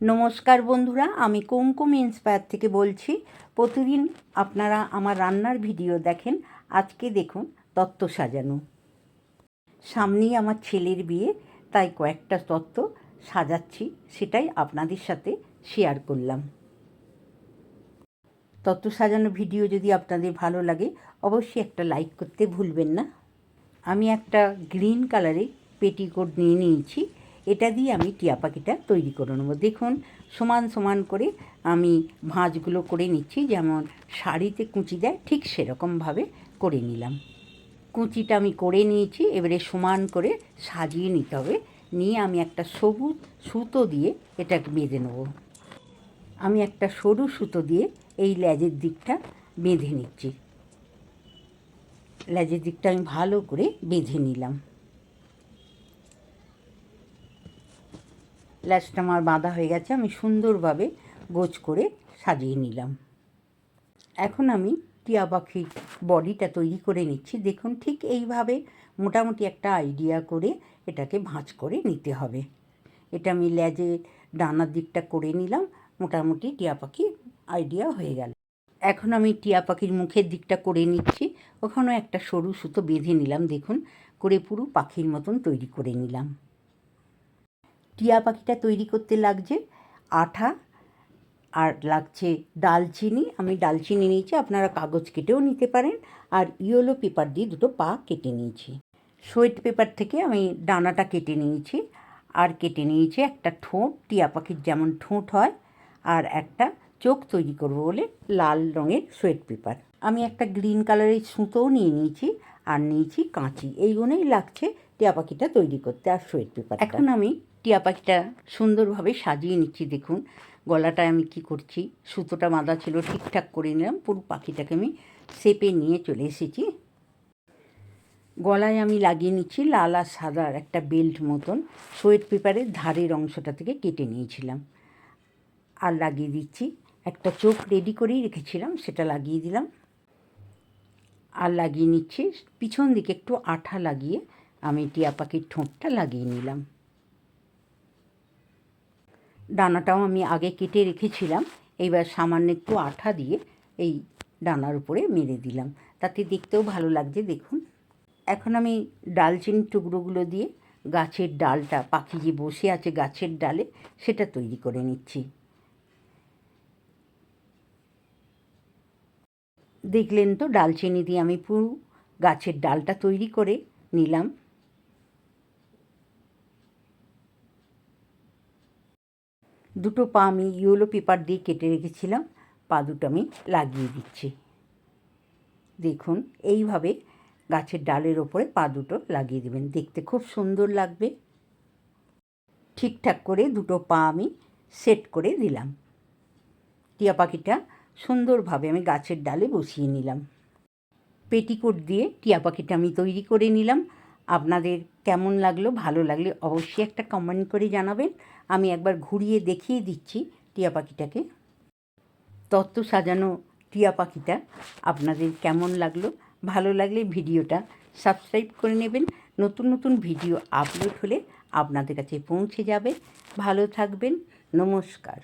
নমস্কার বন্ধুরা, আমি কুমকুম ইন্সপায়ার থেকে বলছি। প্রতিদিন আপনারা আমার রান্নার ভিডিও দেখেন। আজকে দেখুন তত্ত্ব সাজানো। সামনেই আমার ছেলের বিয়ে, তাই কয়েকটা তত্ত্ব সাজাচ্ছি, সেটাই আপনাদের সাথে শেয়ার করলাম। তত্ত্ব সাজানো ভিডিও যদি আপনাদের ভালো লাগে, অবশ্যই একটা লাইক করতে ভুলবেন না। আমি একটা গ্রিন কালারের পেটিকোট নিয়ে নিয়েছি। এটা দিয়ে আমি টিয়া পাখিটা তৈরি করে নেব। দেখুন, সমান সমান করে আমি ভাঁজগুলো করে নিচ্ছি, যেমন শাড়িতে কুঁচি দেয়, ঠিক সেরকমভাবে করে নিলাম। কুঁচিটা আমি করে নিয়েছি, এবারে সমান করে সাজিয়ে নিতে হবে। নিয়ে আমি একটা সবুজ সুতো দিয়ে এটা বেঁধে নেব। আমি একটা সরু সুতো দিয়ে এই লেজের দিকটা বেঁধে নিচ্ছি। লেজের দিকটা আমি ভালো করে বেঁধে নিলাম। ল্যাচটা আমার বাঁধা হয়ে গেছে, আমি সুন্দরভাবে গোছ করে সাজিয়ে নিলাম। এখন আমি টিয়া পাখির বডিটা তৈরি করে নিচ্ছি। দেখুন, ঠিক এইভাবে মোটামুটি একটা আইডিয়া করে এটাকে ভাঁজ করে নিতে হবে। এটা আমি ল্যাজে ডানার দিকটা করে নিলাম, মোটামুটি টিয়া পাখি আইডিয়া হয়ে গেল। এখন আমি টিয়া পাখির মুখের দিকটা করে নিচ্ছি। ওখানেও একটা সরু সুতো বেঁধে নিলাম, দেখুন, করে পুরো পাখির মতন তৈরি করে নিলাম। টিয়া পাখিটা তৈরি করতে লাগছে আঠা আর লাগছে ডালচিনি। আমি ডালচিনি নিয়েছি, আপনারা কাগজ কেটেও নিতে পারেন। আর ইয়েলো পেপার দিয়ে দুটো পা কেটে নিয়েছি। সোয়েট পেপার থেকে আমি ডানাটা কেটে নিয়েছি আর কেটে নিয়েছি একটা ঠোঁট, টিয়া পাখির যেমন ঠোঁট হয়। আর একটা চোখ তৈরি করব বলে লাল রঙের সোয়েট পেপার। আমি একটা গ্রিন কালারের সুতোও নিয়ে নিয়েছি আর নিয়েছি কাঁচি। এইগুলোই লাগছে টিয়া পাখিটা তৈরি করতে আর সোয়েট পেপার এখন আমি টিয়া পাখিটা সুন্দরভাবে সাজিয়ে নিচ্ছি, দেখুন। গলাটায় আমি কি করছি? সুতোটা বাঁধা ছিল, ঠিকঠাক করে নিলাম। পুরো পাখিটাকে আমি সেপে নিয়ে চলে এসেছি। গলায় আমি লাগিয়ে নিচ্ছি লাল আর সাদার একটা বেল্ট মতন। সোয়েট পেপারের ধারের অংশটা থেকে কেটে নিয়েছিলাম। আর লাগিয়ে দিচ্ছি। একটা চোখ রেডি করেই রেখেছিলাম, সেটা লাগিয়ে দিলাম। আর লাগিয়ে নিচ্ছি, পিছন দিকে একটু আঠা লাগিয়ে আমি টিয়া পাখির ঠোঁটটা লাগিয়ে নিলাম। ডানাটাও আমি আগে কেটে রেখেছিলাম। এইবার সামান্য একটু আঠা দিয়ে এই ডানার উপরে মেরে দিলাম। তাতে দেখতেও ভালো লাগছে, দেখুন। এখন আমি ডালচিনি টুকরোগুলো দিয়ে গাছের ডালটা, পাখি যে বসে আছে গাছের ডালে, সেটা তৈরি করে নিচ্ছি। দেখলেন তো, ডালচিনি দিয়ে আমি পুরো গাছের ডালটা তৈরি করে নিলাম। দুটো পা আমি ইয়েলো পেপার দিয়ে কেটে রেখেছিলাম, পা দুটো আমি লাগিয়ে দিচ্ছি। দেখুন, এইভাবে গাছের ডালের ওপরে পা দুটো লাগিয়ে দেবেন। দেখতে খুব সুন্দর লাগবে। ঠিকঠাক করে দুটো পা আমি সেট করে দিলাম। টিয়া পাখিটা সুন্দরভাবে আমি গাছের ডালে বসিয়ে নিলাম। পেটিকোট দিয়ে টিয়া পাখিটা আমি তৈরি করে নিলাম। আপনাদের কেমন লাগল, ভালো লাগলে অবশ্যই একটা কমেন্ট করে জানাবেন। আমি একবার ঘুরিয়ে দেখিয়ে দিচ্ছি টিয়া পাখিটাকে। তত্ত্ব সাজানো টিয়া পাখিটা আপনাদের কেমন লাগল, ভালো লাগলে ভিডিওটা সাবস্ক্রাইব করে নেবেন। নতুন নতুন ভিডিও আপলোড হলে আপনাদের কাছে পৌঁছে যাবে। ভালো থাকবেন, নমস্কার।